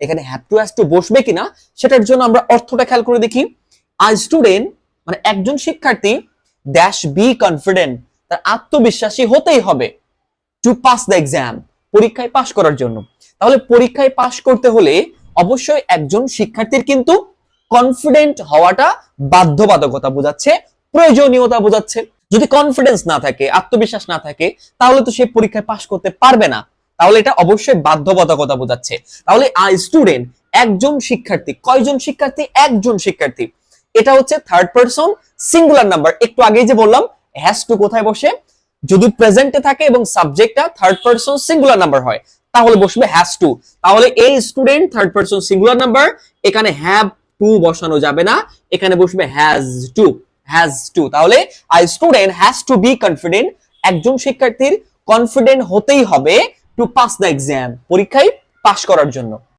এখানে have two has two বসবে কিনা, সেটার জন্য আমরা অর্থটা খেয়াল করে দেখি। আ স্টুডেন্ট মানে একজন শিক্ষার্থী ড্যাশ বি কনফিডেন্ট তার আত্মবিশ্বাসী হতেই হবে টু পাস দ্য এক্সাম পরীক্ষায় পাশ করার জন্য। তাহলে পরীক্ষায় পাশ করতে হলে অবশ্যই একজন শিক্ষার্থীর কিন্তু কনফিডেন্ট হওয়াটা বাধ্যবাধকতা বোঝাচ্ছে, প্রয়োজনীয়তা বোঝাচ্ছে। যদি কনফিডেন্স না থাকে, আত্মবিশ্বাস না থাকে, তাহলে তো সে পরীক্ষায় পাশ করতে পারবে না। তাহলে এটা অবশ্যই বাধ্যবাধকতা বোঝাচ্ছে। তাহলে আ স্টুডেন্ট একজন শিক্ষার্থী, কয়জন শিক্ষার্থী? একজন শিক্ষার্থী। এটা হচ্ছে থার্ড পারসন সিঙ্গুলার নাম্বার একটু আগেই যে বললাম হ্যাজ টু কোথায় বসে? যদি প্রেজেন্টে থাকে এবং সাবজেক্টটা থার্ড পারসন সিঙ্গুলার নাম্বার হয়, তাহলে বসবে হ্যাজ টু তাহলে এই student third person singular number এখানে হ্যাভ টু বসানো যাবে না, এখানে বসবে হ্যাজ টু হ্যাজ টু তাহলে I student has to be confident একজন শিক্ষার্থীর কনফিডেন্ট হতেই হবে টু পাস দ্য এক্সাম পরীক্ষায় পাস করার জন্য।